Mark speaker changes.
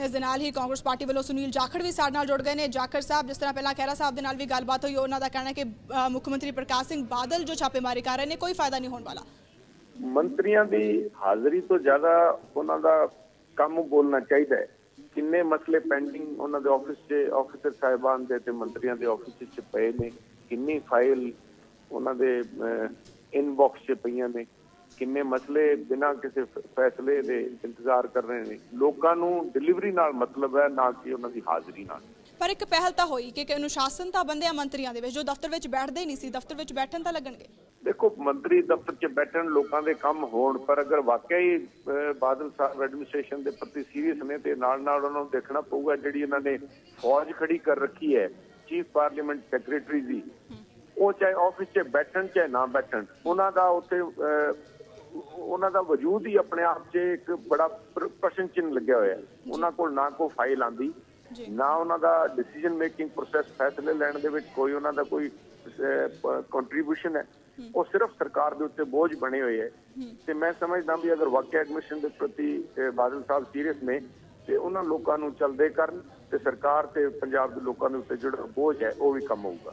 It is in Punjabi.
Speaker 1: ਇਸ ਦੇ ਨਾਲ ਹੀ ਕਾਂਗਰਸ ਪਾਰਟੀ ਵੱਲੋਂ ਸੁਨੀਲ ਜਾਖੜ ਵੀ ਸਾਡੇ ਨਾਲ ਜੁੜ ਗਏ ਨੇ। ਜਾਖੜ ਸਾਹਿਬ ਜਿਸ ਤਰ੍ਹਾਂ ਪਹਿਲਾਂ ਖਹਿਰਾ ਸਾਹਿਬ ਦੇ ਨਾਲ ਵੀ ਗੱਲਬਾਤ ਹੋਈ ਉਹਨਾਂ ਦਾ ਕਹਿਣਾ ਹੈ ਕਿ ਅ, ਮੁੱਖ ਮੰਤਰੀ ਪ੍ਰਕਾਸ਼ ਸਿੰਘ ਬਾਦਲ ਜੋ ਛਾਪੇਮਾਰੀ ਕਰ ਰਹੇ ਨੇ ਕੋਈ ਫਾਇਦਾ ਨਹੀਂ ਹੋਣ ਵਾਲਾ।
Speaker 2: ਮੰਤਰੀਆਂ ਦੀ ਹਾਜ਼ਰੀ ਤੋਂ ਜ਼ਿਆਦਾ ਉਹਨਾਂ ਦਾ ਕੰਮ ਬੋਲਣਾ ਚਾਹੀਦਾ ਹੈ। ਕਿੰਨੇ ਮਸਲੇ ਪੈਂਡਿੰਗ ਉਹਨਾਂ ਦੇ ਆਫਿਸ 'ਚ ਆਫੀਸਰ ਸਾਹਿਬਾਨ ਦੇ ਤੇ ਮੰਤਰੀਆਂ ਦੇ ਆਫਿਸ 'ਚ ਪਏ ਨੇ। ਕਿੰਨੀ ਫਾਈਲ ਉਹਨਾਂ ਦੇ ਇਨਬਾਕਸ 'ਚ ਪਈਆਂ ਨੇ। ਕਿੰਨੇ ਮਸਲੇ ਬਿਨਾਂ ਕਿਸੇ ਫੈਸਲੇ ਦੇ ਇੰਤਜ਼ਾਰ ਕਰ ਰਹੇ ਨੇ। ਲੋਕਾਂ ਨੂੰ ਡਿਲੀਵਰੀ ਨਾਲ ਮਤਲਬ ਹੈ ਨਾ ਕਿ ਉਹਨਾਂ ਦੀ ਹਾਜ਼ਰੀ ਨਾਲ।
Speaker 1: ਪਰ ਇੱਕ ਪਹਿਲ ਤਾਂ ਹੋਈ ਕਿ ਕਿ ਅਨੁਸ਼ਾਸਨ ਤਾਂ ਬੰਦਿਆ ਮੰਤਰੀਆਂ ਦੇ ਵਿੱਚ ਜੋ ਦਫ਼ਤਰ ਵਿੱਚ ਬੈਠਦੇ ਨਹੀਂ ਸੀ ਦਫ਼ਤਰ ਵਿੱਚ ਬੈਠਣ ਤਾਂ ਲੱਗਣਗੇ।
Speaker 2: ਦੇਖੋ ਮੰਤਰੀ ਦਫ਼ਤਰ 'ਚ ਬੈਠਣ ਲੋਕਾਂ ਦੇ ਕੰਮ ਹੋਣ ਪਰ ਅਗਰ ਵਾਕਿਆ ਹੀ ਅਹ, ਬਾਦਲ ਸਾਹਿਬ ਐਡਮਿਨਿਸਟ੍ਰੇਸ਼ਨ ਦੇ ਪ੍ਰਤੀ ਸੀਰੀਅਸ ਨੇ ਤੇ ਨਾਲ ਨਾਲ ਉਹਨਾਂ ਨੂੰ ਦੇਖਣਾ ਪਊਗਾ ਜਿਹੜੀ ਇਹਨਾਂ ਨੇ ਫੌਜ ਖੜੀ ਕਰ ਰੱਖੀ ਹੈ ਚੀਫ ਪਾਰਲੀਮੈਂਟ ਸੈਕਟਰੀ ਦੀ। ਉਹ ਚਾਹੇ ਆਫਿਸ 'ਚ ਬੈਠਣ ਚਾਹੇ ਨਾ ਬੈਠਣ ਉਹਨਾਂ ਦਾ ਉੱਥੇ ਉਹਨਾਂ ਦਾ ਵਜੂਦ ਹੀ ਆਪਣੇ ਆਪ 'ਚ ਇੱਕ ਬੜਾ ਪ੍ਰ- ਪ੍ਰਸ਼ਨ ਚਿੰਨ੍ਹ ਲੱਗਿਆ ਹੋਇਆ ਹੈ। ਉਹਨਾਂ ਕੋਲ ਨਾ ਕੋਈ ਫਾਈਲ ਆਂਦੀ। ਨਾ ਉਹਨਾਂ ਦਾ ਡਿਸੀਜਨ ਮੇਕਿੰਗ ਪ੍ਰੋਸੈਸ ਫੈਸਲੇ ਲੈਣ ਦੇ ਵਿੱਚ ਕੋਈ ਉਹਨਾਂ ਦਾ ਕੋਈ ਕੰਟਰੀਬਿਊਸ਼ਨ ਹੈ। ਉਹ ਸਿਰਫ ਸਰਕਾਰ ਦੇ ਉੱਤੇ ਬੋਝ ਬਣੇ ਹੋਏ ਹੈ। ਤੇ ਮੈਂ ਸਮਝਦਾ ਵੀ ਅਗਰ ਵਾਕਿਆ ਐਡਮਿਸ਼ਨ ਦੇ ਪ੍ਰਤੀ ਬਾਦਲ ਸਾਹਿਬ ਸੀਰੀਅਸ ਨੇ ਤੇ ਉਹਨਾਂ ਲੋਕਾਂ ਨੂੰ ਚਲਦੇ ਕਰਨ ਤੇ ਸਰਕਾਰ ਤੇ ਪੰਜਾਬ ਦੇ ਲੋਕਾਂ ਦੇ ਉੱਤੇ ਜਿਹੜਾ ਬੋਝ ਹੈ ਉਹ ਵੀ ਕਮ ਹੋਊਗਾ।